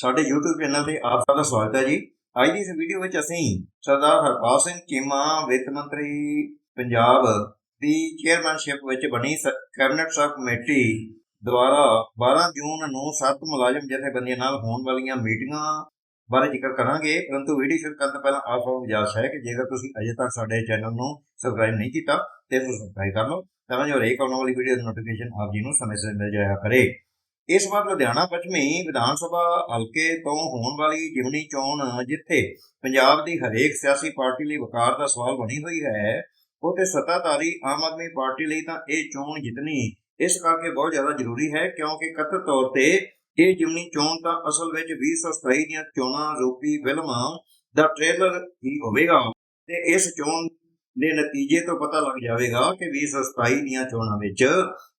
ਸਾਡੇ YouTube channel ਤੇ ਆਪ ਸਭ ਦਾ ਸਵਾਗਤ ਹੈ ਜੀ। ਅੱਜ ਦੀ ਇਸ ਵੀਡੀਓ ਵਿੱਚ ਅਸੀਂ ਸਰਦਾਰ ਹਰਪਾਲ ਸਿੰਘ ਚੀਮਾ, ਵਿੱਤ ਮੰਤਰੀ ਪੰਜਾਬ ਦੀ ਚੇਅਰਮੈਨਸ਼ਿਪ ਵਿੱਚ ਬਣੀ ਸ- ਕੈਬਨਿਟ ਸਬ ਕਮੇਟੀ ਦੁਆਰਾ 12 ਜੂਨ ਨੂੰ ਸੱਤ ਮੁਲਾਜ਼ਮ ਜਥੇਬੰਦੀਆਂ ਨਾਲ ਹੋਣ ਵਾਲੀਆਂ ਮੀਟਿੰਗਾਂ ਬਾਰੇ ਜ਼ਿਕਰ ਕਰਾਂਗੇ। ਪਰੰਤੂ ਵੀਡੀਓ ਸ਼ੁਰੂ ਕਰਨ ਤੋਂ ਪਹਿਲਾਂ ਆਪ ਸਭ ਨੂੰ ਗੁਜ਼ਾਰਿਸ਼ ਹੈ ਕਿ ਜੇਕਰ ਤੁਸੀਂ ਅਜੇ ਤੱਕ ਸਾਡੇ ਚੈਨਲ ਨੂੰ ਸਬਸਕ੍ਰਾਈਬ ਨਹੀਂ ਕੀਤਾ, ਤੇ ਇਸ ਨੂੰ ਸਬਸਕ੍ਰਾਈਬ ਕਰ ਲਓ, ਤਾਂ ਜੋ ਹਰੇਕ ਆਉਣ ਵਾਲੀ ਵੀਡੀਓ ਦੀ ਨੋਟੀਫਿਕੇਸ਼ਨ ਆਪ ਜੀ ਨੂੰ ਸਮੇਂ ਸਿਰ ਮਿਲ ਜਾਇਆ ਕਰੇ। ਇਸ ਵਾਰ ਲੁਧਿਆਣਾ ਪੱਛਮੀ ਵਿਧਾਨ ਸਭਾ ਹਲਕੇ ਤੋਂ ਹੋਣ ਵਾਲੀ ਜਿਮਨੀ ਚੋਣ, ਜਿੱਥੇ ਪੰਜਾਬ ਦੀ ਹਰੇਕ ਸਿਆਸੀ ਪਾਰਟੀ ਲਈ ਵਕਾਰ ਦਾ ਸਵਾਲ ਬਣੀ ਹੋਈ ਹੈ ਉਤੇ ਸੱਤਾਧਾਰੀ ਆਮ ਆਦਮੀ ਪਾਰਟੀ ਲਈ ਤਾਂ ਇਹ ਚੋਣ ਜਿੱਤਣੀ ਇਸ ਕਰਕੇ ਬਹੁਤ ਜ਼ਿਆਦਾ ਜ਼ਰੂਰੀ ਹੈ, ਕਿਉਂਕਿ ਕਥਿਤ ਤੌਰ ਤੇ ਇਹ ਜਿਮਨੀ ਚੋਣ ਤਾਂ ਅਸਲ ਵਿੱਚ 2027 ਦੀਆਂ ਚੋਣਾਂ ਰੂਪੀ ਫਿਲਮਾਂ ਦਾ ਟ੍ਰੇਲਰ ਹੀ ਹੋਵੇਗਾ। ਤੇ ਇਸ ਚੋਣ ਦੇ ਨਤੀਜੇ ਤੋਂ ਪਤਾ ਲੱਗ ਜਾਵੇਗਾ ਕਿ 2027 ਦੀਆਂ ਚੋਣਾਂ ਵਿੱਚ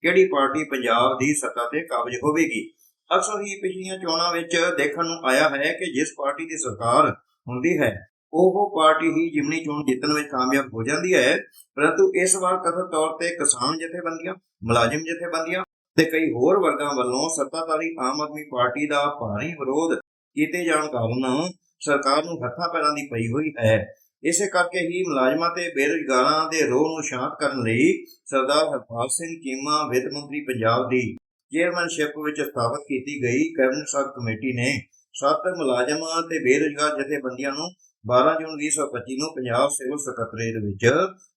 ਕਿਹੜੀ ਪਾਰਟੀ ਪੰਜਾਬ ਦੀ ਸੱਤਾ ਤੇ ਕਾਬਜ ਹੋਵੇਗੀ। ਅਕਸਰ ਹੀ ਪਿਛਲੀਆਂ ਚੋਣਾਂ ਵਿੱਚ ਦੇਖਣ ਨੂੰ ਆਇਆ ਹੈ ਕਿ ਜਿਸ ਪਾਰਟੀ ਦੀ ਸਰਕਾਰ ਹੁੰਦੀ ਹੈ, ਉਹ ਪਾਰਟੀ ਹੀ ਜਿਮਨੀ ਚੋਣ ਜਿੱਤਣ ਵਿੱਚ ਕਾਮਯਾਬ ਹੋ ਜਾਂਦੀ ਹੈ। ਪਰੰਤੂ ਇਸ ਵਾਰ ਕਥਿਤ ਤੌਰ ਤੇ ਕਿਸਾਨ ਜਥੇਬੰਦੀਆਂ, ਮੁਲਾਜ਼ਮ ਜਥੇਬੰਦੀਆਂ ਤੇ ਕਈ ਹੋਰ ਵਰਗਾਂ ਵੱਲੋਂ ਸੱਤਾਧਾਰੀ ਆਮ ਆਦਮੀ ਪਾਰਟੀ ਦਾ ਭਾਰੀ ਵਿਰੋਧ ਕੀਤੇ ਜਾਣ ਕਾਰਨ ਸਰਕਾਰ ਨੂੰ ਹੱਥਾਂ ਪੈਰਾਂ ਦੀ ਪਈ ਹੋਈ ਹੈ। ਇਸੇ ਕਰਕੇ ਹੀ ਮੁਲਾਜ਼ਮਾਂ ਤੇ ਬੇਰੁਜ਼ਗਾਰਾਂ ਦੇ ਰੋਹ ਨੂੰ ਸ਼ਾਂਤ ਕਰਨ ਲਈ ਸਰਦਾਰ ਹਰਪਾਲ ਸਿੰਘ ਚੀਮਾ ਵਿੱਤ ਮੰਤਰੀ ਪੰਜਾਬ ਦੀ ਚੇਅਰਮੈਨਸ਼ਿਪ ਵਿੱਚ ਸਥਾਪਿਤ ਕੀਤੀ ਗਈ। ਕੈਬਨਿਟ ਸਬ ਕਮੇਟੀ ਨੇ ਸੱਤ ਮੁਲਾਜ਼ਮਾਂ ਤੇ ਬੇਰੁਜ਼ਗਾਰ ਜਥੇਬੰਦੀਆਂ ਨੂੰ 12 ਜੂਨ 2025 ਨੂੰ ਪੰਜਾਬ ਸਿਵਲ ਸਕੱਤਰੇਤ ਵਿੱਚ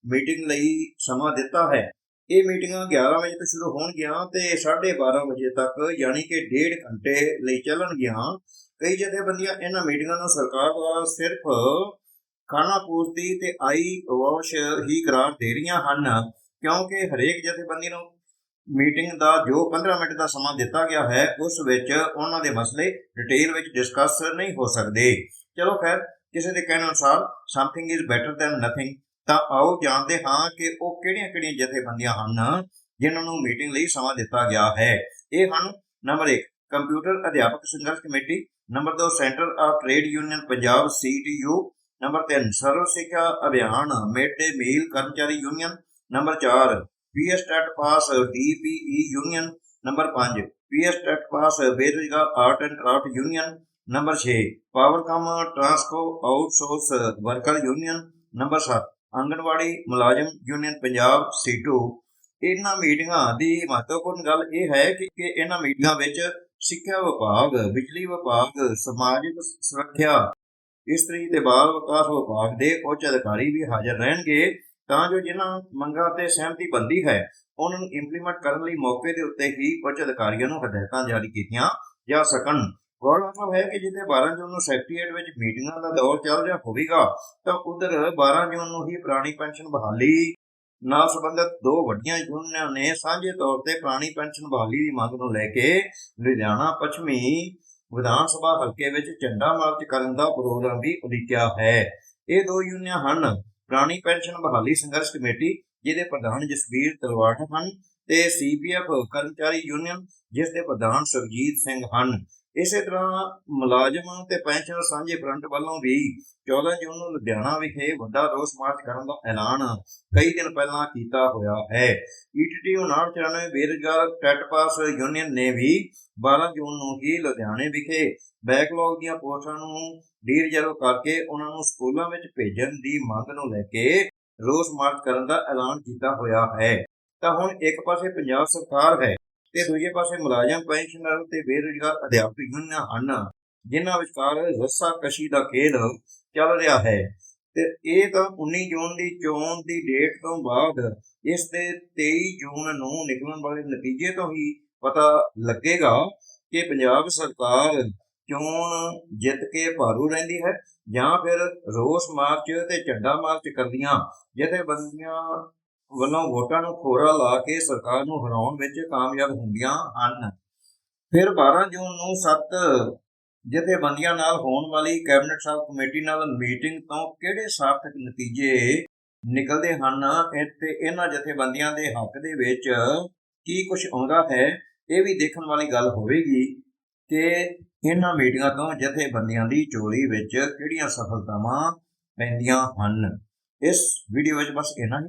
ਮੀਟਿੰਗ ਲਈ ਸਮਾਂ ਦਿੱਤਾ ਹੈ। ਇਹ ਮੀਟਿੰਗਾਂ 11 ਵਜੇ ਤੋਂ ਸ਼ੁਰੂ ਹੋਣਗੀਆਂ ਤੇ 12:30 ਵਜੇ ਤੱਕ ਯਾਨੀ ਕਿ ਡੇਢ ਘੰਟੇ ਲਈ ਚੱਲਣਗੀਆਂ। ਕਈ ਜਥੇਬੰਦੀਆਂ ਇਹਨਾਂ ਮੀਟਿੰਗਾਂ ਨੂੰ ਸਰਕਾਰ ਦੁਆਰਾ ਸਿਰਫ ਖਾਣਾ ਪੂਰਤੀ ਤੇ ਆਈ ਵਾਸ਼ ਹੀ ਕਰਾਰ ਦੇ ਰਹੀਆਂ ਹਨ, ਕਿਉਂਕਿ ਹਰੇਕ ਜਥੇਬੰਦੀ ਨੂੰ ਮੀਟਿੰਗ ਦਾ ਜੋ 15 ਮਿੰਟ ਦਾ ਸਮਾਂ ਦਿੱਤਾ ਗਿਆ ਹੈ, ਉਸ ਵਿੱਚ ਉਹਨਾਂ ਦੇ ਮਸਲੇ ਡਿਟੇਲ ਵਿੱਚ ਡਿਸਕਸ ਨਹੀਂ ਹੋ ਸਕਦੇ। ਚਲੋ ਖੈਰ, ਕਿਸੇ ਦੇ ਕਹਿਣ ਅਨੁਸਾਰ something is better than nothing ਤਾਂ ਆਓ ਜਾਣਦੇ ਹਾਂ ਕਿ ਉਹ ਕਿਹੜੀਆਂ-ਕਿਹੜੀਆਂ ਜਥੇਬੰਦੀਆਂ ਹਨ ਜਿਨ੍ਹਾਂ ਨੂੰ ਮੀਟਿੰਗ ਲਈ ਸਮਾਂ ਦਿੱਤਾ ਗਿਆ ਹੈ। ਇਹ ਹਨ ਨੰਬਰ 1 ਕੰਪਿਊਟਰ ਅਧਿਆਪਕ ਸੰਘਰਸ਼ committee. Number 2 centre of trade union, Punjab CTU number 3 Sarva Shiksha Abhiyan, mid day meal ਕਰਮਚਾਰੀ union, number 4 PS TET pass DPE union, number 5 PS TET pass ਬੇਰੁਜ਼ਗਾਰ art and craft union, number 6 Powercom Transco outsource worker union, number 7 anganwadi ਮੁਲਾਜ਼ਮ union, Punjab CITU. ਇਹਨਾਂ ਮੀਟਿੰਗਾਂ ਦੀ ਮਹੱਤਵਪੂਰਨ ਗੱਲ ਇਹ ਹੈ ਕਿ ਕਿ ਇਹਨਾਂ ਮੀਟਿੰਗਾਂ ਵਿੱਚ ਸਿੱਖਿਆ ਵਿਭਾਗ, ਬਿਜਲੀ ਵਿਭਾਗ, ਸਮਾਜਿਕ ਸੁਰੱਖਿਆ ਇਸਤਰੀ ਤੇ ਬਾਲ ਵਿਕਾਸ ਵਿਭਾਗ ਦੇ ਉੱਚ ਅਧਿਕਾਰੀ ਵੀ ਹਾਜ਼ਰ ਰਹਿਣਗੇ, ਤਾਂ ਜੋ ਜਿਨ੍ਹਾਂ ਮੰਗਾਂ ਤੇ ਸਹਿਮਤੀ ਬੰਦੀ ਹੈ, ਉਹਨਾਂ ਨੂੰ ਇੰਪਲੀਮੈਂਟ ਕਰਨ ਲਈ ਮੌਕੇ ਦੇ ਉੱਤੇ ਹੀ ਉੱਚ ਅਧਿਕਾਰੀਆਂ ਨੂੰ ਹਦਾਇਤਾਂ ਜਾਰੀ ਕੀਤੀਆਂ ਜਾ ਸਕਣ। ਗੌਰਤਲਬ ਹੈ ਕਿ ਜਿੱਥੇ 12 ਜੂਨ ਨੂੰ ਸੈਕਟਰੀਏਟ ਵਿੱਚ ਮੀਟਿੰਗਾਂ ਦਾ ਦੌਰ ਚੱਲ ਰਿਹਾ ਹੋਵੇਗਾ, ਤਾਂ ਉਧਰ 12 ਜੂਨ ਨੂੰ ਹੀ ਪੁਰਾਣੀ ਪੈਨਸ਼ਨ ਬਹਾਲੀ ਨਾਲ ਸੰਬੰਧਿਤ ਦੋ ਵੱਡੀਆਂ ਯੂਨੀਅਨਾਂ ਨੇ ਸਾਂਝੇ ਤੌਰ ਤੇ ਪੁਰਾਣੀ ਪੈਨਸ਼ਨ ਬਹਾਲੀ ਦੀ ਮੰਗ ਨੂੰ ਲੈ ਕੇ ਲੁਧਿਆਣਾ, ਪੱਛਮੀ ਵਿਧਾਨ ਸਭਾ ਹਲਕੇ ਵਿੱਚ ਝੰਡਾ ਮਾਰਚ ਕਰਨ ਦਾ ਪ੍ਰੋਗਰਾਮ ਵੀ ਉਲੀਕਿਆ ਹੈ। ਇਹ ਦੋ ਯੂਨੀਅਨਾਂ ਹਨ। ਪੁਰਾਣੀ ਪੈਨਸ਼ਨ ਬਹਾਲੀ ਸੰਘਰਸ਼ ਕਮੇਟੀ, ਜਿਹਦੇ ਪ੍ਰਧਾਨ ਜਸਵੀਰ ਤਲਵਾੜ ਹਨ, ਤੇ ਸੀਪੀਐਫ ਕਰਮਚਾਰੀ ਯੂਨੀਅਨ, ਜਿਸ ਦੇ ਪ੍ਰਧਾਨ ਸੁਰਜੀਤ ਸਿੰਘ ਹਨ। ਇਸੇ ਤਰ੍ਹਾਂ ਮੁਲਾਜ਼ਮ ਤੇ ਪੈਨਸ਼ਨ ਸਾਂਝੇ ਫਰੰਟ ਵੱਲੋਂ ਵੀ 14 ਜੂਨ ਨੂੰ ਲੁਧਿਆਣਾ ਵਿਖੇ ਵੱਡਾ ਰੋਸ ਮਾਰਚ ਕਰਨ ਦਾ ਐਲਾਨ ਕਈ ਦਿਨ ਪਹਿਲਾਂ ਕੀਤਾ ਹੋਇਆ ਹੈ। E ਈਟੀਟੀ 994 ਬੇਰੁਜ਼ਗਾਰ ਟੈਟ ਪਾਸ ਯੂਨੀਅਨ ਨੇ ਵੀ 12 ਜੂਨ ਨੂੰ ਹੀ ਲੁਧਿਆਣੇ ਵਿਖੇ ਬੈਕਲੌਗ ਦੀਆਂ ਪੋਸਟਾਂ ਨੂੰ ਡੀਰਿਜ਼ਰਵ ਕਰਕੇ ਉਹਨਾਂ ਨੂੰ ਸਕੂਲਾਂ ਵਿੱਚ ਭੇਜਣ ਦੀ ਮੰਗ ਨੂੰ ਲੈ ਕੇ ਰੋਸ ਮਾਰਚ ਕਰਨ ਦਾ ਐਲਾਨ ਕੀਤਾ ਹੋਇਆ ਹੈ। ਤਾਂ ਹੁਣ ਇੱਕ ਪਾਸੇ ਪੰਜਾਬ ਸਰਕਾਰ ਹੈ ਤੇ ਦੂਜੇ ਪਾਸੇ ਮੁਲਾਜ਼ਮ ਪੈਨਸ਼ਨਰ ਤੇ ਬੇਰੁਜ਼ਗਾਰ ਅਧਿਆਪਕ ਯੂਨੀਅਨਾਂ ਹਨ, ਜਿਨ੍ਹਾਂ ਵਿਚਕਾਰ ਰੱਸਾ ਕਸ਼ੀ ਦਾ ਖੇਡ ਚੱਲ ਰਿਹਾ ਹੈ। ਤੇ ਇਹ ਤਾਂ 19 ਜੂਨ ਦੀ ਚੋਣ ਦੀ ਡੇਟ ਤੋਂ ਬਾਅਦ ਇਸ ਦੇ 23 ਜੂਨ ਨੂੰ ਨਿਕਲਣ ਵਾਲੇ ਨਤੀਜੇ ਤੋਂ ਹੀ ਪਤਾ ਲੱਗੇਗਾ ਕਿ ਪੰਜਾਬ ਸਰਕਾਰ ਚੋਣ ਜਿੱਤ ਕੇ ਭਾਰੂ ਰਹਿੰਦੀ ਹੈ ਜਾਂ ਫਿਰ ਰੋਸ ਮਾਰਚ ਤੇ ਝੰਡਾ ਮਾਰਚ ਕਰਦੀਆਂ ਜਥੇਬੰਦੀਆਂ ਵੱਲੋਂ ਵੋਟਾਂ ਨੂੰ ਖੋਰਾ ਲਾ ਕੇ ਸਰਕਾਰ ਨੂੰ ਹਰਾਉਣ ਵਿੱਚ ਕਾਮਯਾਬ ਹੁੰਦੀਆਂ ਹਨ। ਫਿਰ 12 ਜੂਨ ਨੂੰ ਸੱਤ ਜਥੇਬੰਦੀਆਂ ਨਾਲ ਹੋਣ ਵਾਲੀ ਕੈਬਨਿਟ ਸਬ ਕਮੇਟੀ ਨਾਲ ਮੀਟਿੰਗ ਤੋਂ ਕਿਹੜੇ ਸਾਰਥਕ ਨਤੀਜੇ ਨਿਕਲਦੇ ਹਨ? ਇਹ ਤੇ ਇਹਨਾਂ ਜਥੇਬੰਦੀਆਂ ਦੇ ਹੱਕ ਦੇ ਵਿੱਚ ਕੀ ਕੁਝ ਆਉਂਦਾ ਹੈ, ਇਹ ਵੀ ਦੇਖਣ ਵਾਲੀ ਗੱਲ ਹੋਵੇਗੀ। ਕਿ ਇਹਨਾਂ ਮੀਟਿੰਗਾਂ ਤੋਂ ਜਥੇਬੰਦੀਆਂ ਦੀ ਚੋਰੀ ਵਿੱਚ ਕਿਹੜੀਆਂ ਸਫਲਤਾਵਾਂ ਪੈਂਦੀਆਂ ਹਨ? ਇਸ ਵੀਡੀਓ ਵਿੱਚ ਬਸ ਇਹਨਾਂ ਹੀ।